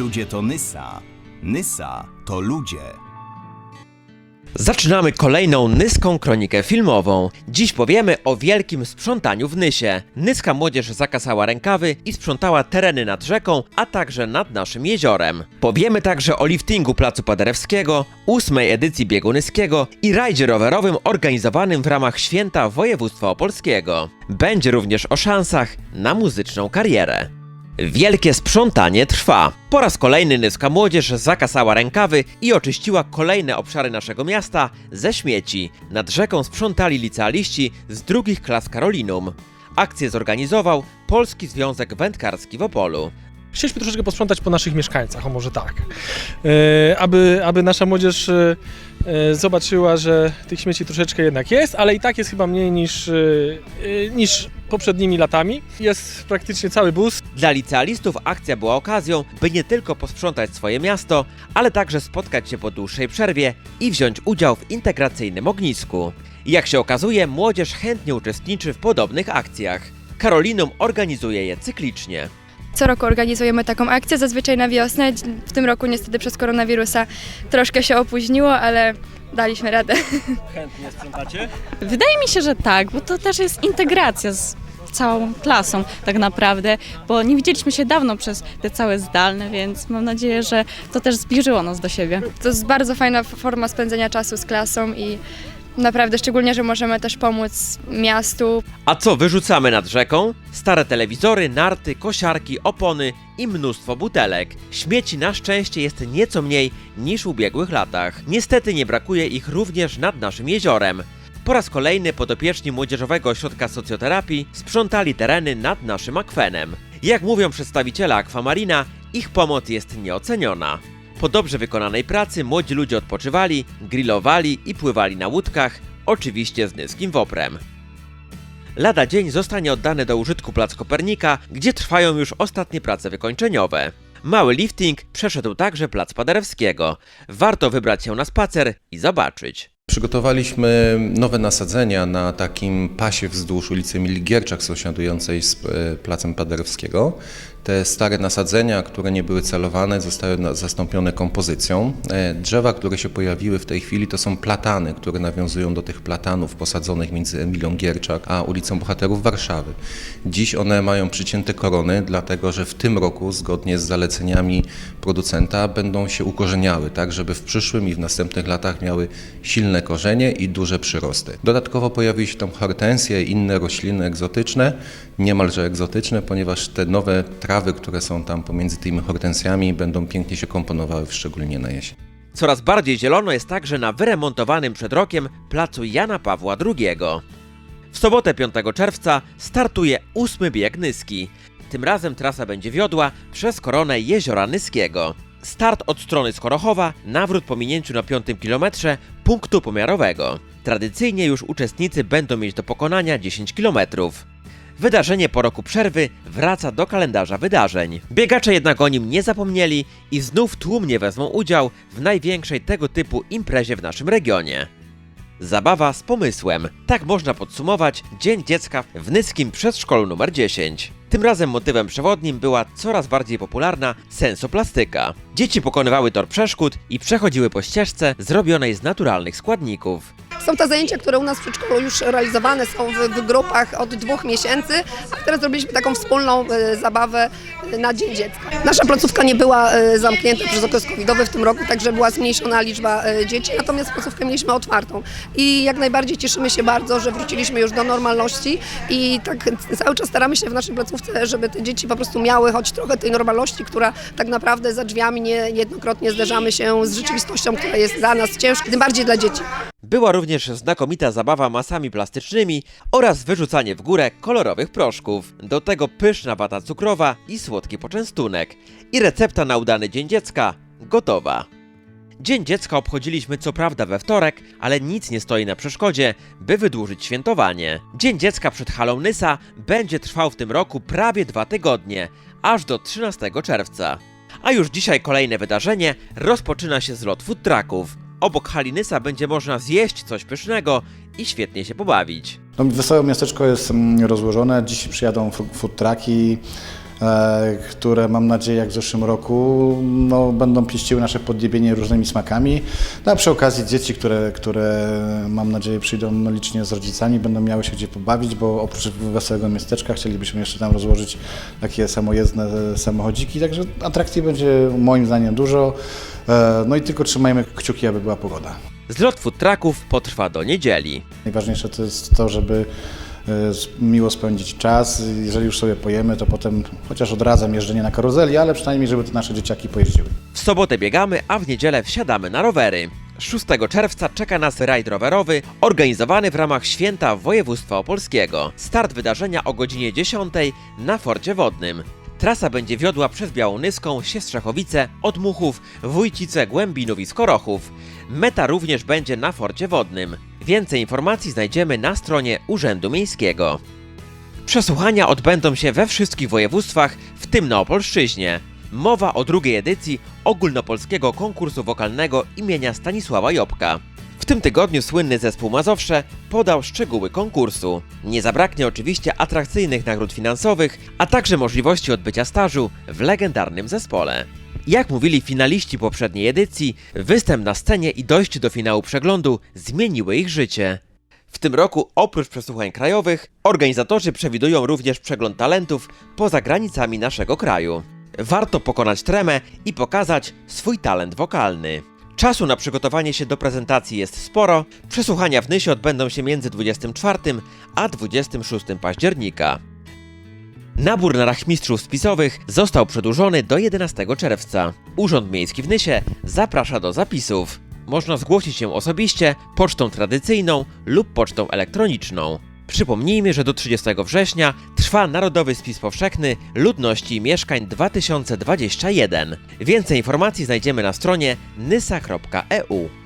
Ludzie to Nysa. Nysa to ludzie. Zaczynamy kolejną Nyską kronikę filmową. Dziś powiemy o wielkim sprzątaniu w Nysie. Nyska młodzież zakasała rękawy i sprzątała tereny nad rzeką, a także nad naszym jeziorem. Powiemy także o liftingu Placu Paderewskiego, ósmej edycji biegu nyskiego i rajdzie rowerowym organizowanym w ramach Święta Województwa Opolskiego. Będzie również o szansach na muzyczną karierę. Wielkie sprzątanie trwa. Po raz kolejny Nyska Młodzież zakasała rękawy i oczyściła kolejne obszary naszego miasta ze śmieci. Nad rzeką sprzątali licealiści z drugich klas Karolinum. Akcję zorganizował Polski Związek Wędkarski w Opolu. Chcieliśmy troszeczkę posprzątać po naszych mieszkańcach, o może tak. E, aby, aby nasza młodzież e, zobaczyła, że tych śmieci troszeczkę jednak jest, ale i tak jest chyba mniej niż, e, e, niż poprzednimi latami. Jest praktycznie cały bus. Dla licealistów akcja była okazją, by nie tylko posprzątać swoje miasto, ale także spotkać się po dłuższej przerwie i wziąć udział w integracyjnym ognisku. Jak się okazuje, młodzież chętnie uczestniczy w podobnych akcjach. Karolinum organizuje je cyklicznie. Co roku organizujemy taką akcję, zazwyczaj na wiosnę. W tym roku niestety przez koronawirusa troszkę się opóźniło, ale daliśmy radę. Chętnie sprzątacie? Wydaje mi się, że tak, bo to też jest integracja z całą klasą tak naprawdę, bo nie widzieliśmy się dawno przez te całe zdalne, więc mam nadzieję, że to też zbliżyło nas do siebie. To jest bardzo fajna forma spędzenia czasu z klasą i naprawdę szczególnie, że możemy też pomóc miastu. A co wyrzucamy nad rzeką? Stare telewizory, narty, kosiarki, opony i mnóstwo butelek. Śmieci na szczęście jest nieco mniej niż w ubiegłych latach. Niestety nie brakuje ich również nad naszym jeziorem. Po raz kolejny podopieczni Młodzieżowego Ośrodka Socjoterapii sprzątali tereny nad naszym akwenem. Jak mówią przedstawiciele Aquamarina, ich pomoc jest nieoceniona. Po dobrze wykonanej pracy młodzi ludzie odpoczywali, grillowali i pływali na łódkach, oczywiście z nyskim woprem. Lada dzień zostanie oddany do użytku Plac Kopernika, gdzie trwają już ostatnie prace wykończeniowe. Mały lifting przeszedł także Plac Paderewskiego. Warto wybrać się na spacer i zobaczyć. Przygotowaliśmy nowe nasadzenia na takim pasie wzdłuż ulicy Miligierczak sąsiadującej z e, Placem Paderewskiego. Te stare nasadzenia, które nie były celowane, zostały zastąpione kompozycją. E, Drzewa, które się pojawiły w tej chwili, to są platany, które nawiązują do tych platanów posadzonych między Emilią Gierczak a ulicą Bohaterów Warszawy. Dziś one mają przycięte korony, dlatego że w tym roku, zgodnie z zaleceniami producenta, będą się ukorzeniały, tak żeby w przyszłym i w następnych latach miały silne korzenie i duże przyrosty. Dodatkowo pojawiły się tam hortensje i inne rośliny egzotyczne, niemalże egzotyczne, ponieważ te nowe trawy, które są tam pomiędzy tymi hortensjami, będą pięknie się komponowały, szczególnie na jesień. Coraz bardziej zielono jest także na wyremontowanym przed rokiem placu Jana Pawła II. W sobotę 5 czerwca startuje ósmy bieg Nyski. Tym razem trasa będzie wiodła przez koronę Jeziora Nyskiego. Start od strony Skorochowa, nawrót po minięciu na 5 kilometrze punktu pomiarowego. Tradycyjnie już uczestnicy będą mieć do pokonania 10 kilometrów. Wydarzenie po roku przerwy wraca do kalendarza wydarzeń. Biegacze jednak o nim nie zapomnieli i znów tłumnie wezmą udział w największej tego typu imprezie w naszym regionie. Zabawa z pomysłem. Tak można podsumować Dzień Dziecka w Nyskim Przedszkolu numer 10. Tym razem motywem przewodnim była coraz bardziej popularna sensoplastyka. Dzieci pokonywały tor przeszkód i przechodziły po ścieżce zrobionej z naturalnych składników. Są to zajęcia, które u nas w przedszkolu już realizowane są w, w grupach od dwóch miesięcy, a teraz zrobiliśmy taką wspólną e, zabawę e, na Dzień Dziecka. Nasza placówka nie była e, zamknięta przez okres covidowy w tym roku, także była zmniejszona liczba dzieci, natomiast placówkę mieliśmy otwartą. I jak najbardziej cieszymy się bardzo, że wróciliśmy już do normalności i tak cały czas staramy się w naszej placówce, żeby te dzieci po prostu miały choć trochę tej normalności, która tak naprawdę za drzwiami nie, niejednokrotnie zderzamy się z rzeczywistością, która jest dla nas ciężka, tym bardziej dla dzieci. Była również znakomita zabawa masami plastycznymi oraz wyrzucanie w górę kolorowych proszków. Do tego pyszna wata cukrowa i słodki poczęstunek. I recepta na udany Dzień Dziecka gotowa. Dzień Dziecka obchodziliśmy co prawda we wtorek, ale nic nie stoi na przeszkodzie, by wydłużyć świętowanie. Dzień Dziecka przed halą będzie trwał w tym roku prawie dwa tygodnie, aż do 13 czerwca. A już dzisiaj kolejne wydarzenie rozpoczyna się z lot food trucków. Obok hali Nysa będzie można zjeść coś pysznego i świetnie się pobawić. No, wesołe miasteczko jest mm, rozłożone. Dziś przyjadą fu- food trucki. E, które mam nadzieję, jak w zeszłym roku, no, będą pieściły nasze podniebienie różnymi smakami. No, a przy okazji dzieci, które, które mam nadzieję przyjdą licznie z rodzicami, będą miały się gdzie pobawić, bo oprócz wesołego miasteczka chcielibyśmy jeszcze tam rozłożyć takie samojezdne samochodziki, także atrakcji będzie moim zdaniem dużo. E, No i tylko trzymajmy kciuki, aby była pogoda. Zlot food trucków potrwa do niedzieli. Najważniejsze to jest to, żeby e, miło spędzić czas. Jeżeli już sobie pojemy, to potem chociaż odradzam jeżdżenie na karuzeli, ale przynajmniej, żeby te nasze dzieciaki pojeździły. W sobotę biegamy, a w niedzielę wsiadamy na rowery. 6 czerwca czeka nas rajd rowerowy organizowany w ramach Święta Województwa Opolskiego. Start wydarzenia o godzinie 10 na Forcie Wodnym. Trasa będzie wiodła przez Białonyską, Siestrzechowice, Odmuchów, Wójcice, Głębinów i Skorochów. Meta również będzie na Forcie Wodnym. Więcej informacji znajdziemy na stronie Urzędu Miejskiego. Przesłuchania odbędą się we wszystkich województwach, w tym na Opolszczyźnie. Mowa o drugiej edycji ogólnopolskiego konkursu wokalnego imienia Stanisława Jobka. W tym tygodniu słynny zespół Mazowsze podał szczegóły konkursu. Nie zabraknie oczywiście atrakcyjnych nagród finansowych, a także możliwości odbycia stażu w legendarnym zespole. Jak mówili finaliści poprzedniej edycji, występ na scenie i dojście do finału przeglądu zmieniły ich życie. W tym roku, oprócz przesłuchań krajowych, organizatorzy przewidują również przegląd talentów poza granicami naszego kraju. Warto pokonać tremę i pokazać swój talent wokalny. Czasu na przygotowanie się do prezentacji jest sporo. Przesłuchania w Nysie odbędą się między 24 a 26 października. Nabór na rachmistrzów spisowych został przedłużony do 11 czerwca. Urząd Miejski w Nysie zaprasza do zapisów. Można zgłosić się osobiście, pocztą tradycyjną lub pocztą elektroniczną. Przypomnijmy, że do 30 września trwa Narodowy Spis Powszechny Ludności i Mieszkań 2021. Więcej informacji znajdziemy na stronie nysa.eu.